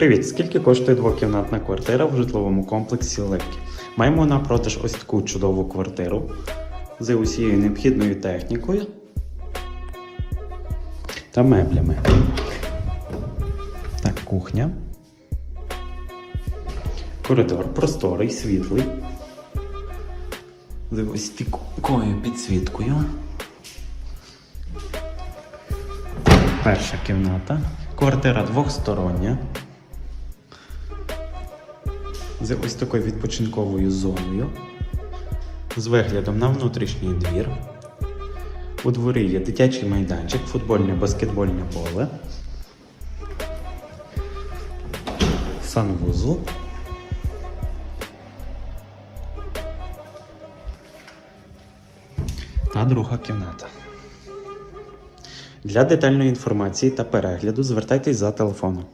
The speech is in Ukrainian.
Привіт! Скільки коштує двокімнатна квартира в житловому комплексі Липки? Маємо на продаж ось таку чудову квартиру з усією необхідною технікою та меблями. Так, кухня. Коридор просторий, світлий. З ось такою підсвіткою. Перша кімната. Квартира двохстороння. З ось такою відпочинковою зоною. З виглядом на внутрішній двір. У дворі є дитячий майданчик, футбольне баскетбольне поле. Санвузол. Та друга кімната. Для детальної інформації та перегляду звертайтесь за телефоном.